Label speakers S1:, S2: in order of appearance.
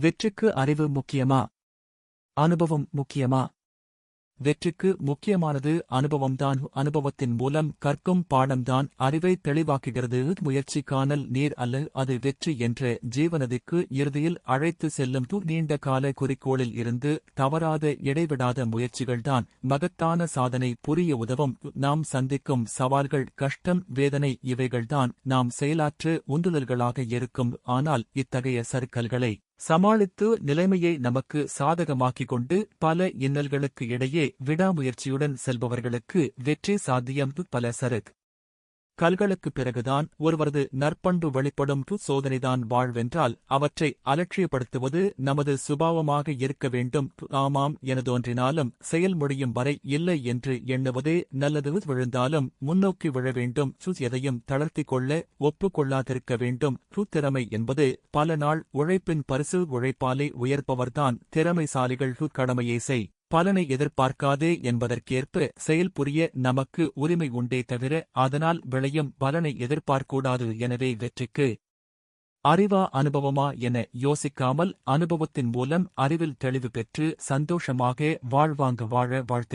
S1: வெற்றிக்கு அறிவு முக்கியமா? அனுபவம் முக்கியமா? வெற்றிக்கு முக்கியமானது அனுபவம்தான். அனுபவத்தின் மூலம் கற்கும் பாடம்தான். அறிவை தெளிவாக்குகிறது. முயற்சி காணல் நீர் அல்ல. அது வெற்றி என்ற ஜீவனதிக்கு இறுதியில் அழைத்து செல்லும் து நீண்ட கால குறிக்கோளில் இருந்து தவறாத இடைவிடாத முயற்சிகள்தான். மகத்தான சாதனை புரிய உதவும். நாம் சந்திக்கும் சவால்கள் கஷ்டம் வேதனை இவைகள்தான். நாம் செயலாற்று உந்துதல்களாக இருக்கும். ஆனால் இத்தகைய சறுக்கல்களை சமாளித்து நிலைமையை நமக்கு சாதகமாக்கிக் கொண்டு பல இன்னல்களுக்கு இடையே விடாமுயற்சியுடன் செல்பவர்களுக்கு வெற்றி சாத்தியம் பல சருக். கல்களுக்குப் பிறகுதான் ஒருவரது நற்பண்பு வெளிப்படும் சோதனைதான் வாழ்வென்றால் அவற்றை அலட்சியப்படுத்துவது நமது சுபாவமாக இருக்க வேண்டும். ஆமாம் என தோன்றினாலும் செயல்முடியும் வரை இல்லை என்று எண்ணுவதே நல்லது. விழுந்தாலும் முன்னோக்கி விழ வேண்டும். எதையும் தளர்த்திக் கொள்ள ஒப்புக்கொள்ளாதிருக்க வேண்டும். திறமை என்பது பல நாள் உழைப்பின் பரிசு உழைப்பாலே உயர்ப்பவர்தான் திறமைசாலிகள் கடமையை செய். பலனை எதிர்பார்க்காதே என்பதற்கேற்ப செயல்புரிய நமக்கு உரிமை உண்டே தவிர அதனால் விளையும் பலனை எதிர்பார்க்கூடாது எனவே வெற்றிக்கு அறிவா அனுபவமா என யோசிக்காமல் அனுபவத்தின் மூலம் அறிவில் தெளிவு பெற்று சந்தோஷமாக வாழ்வாங்க வாழ வாழ்த்து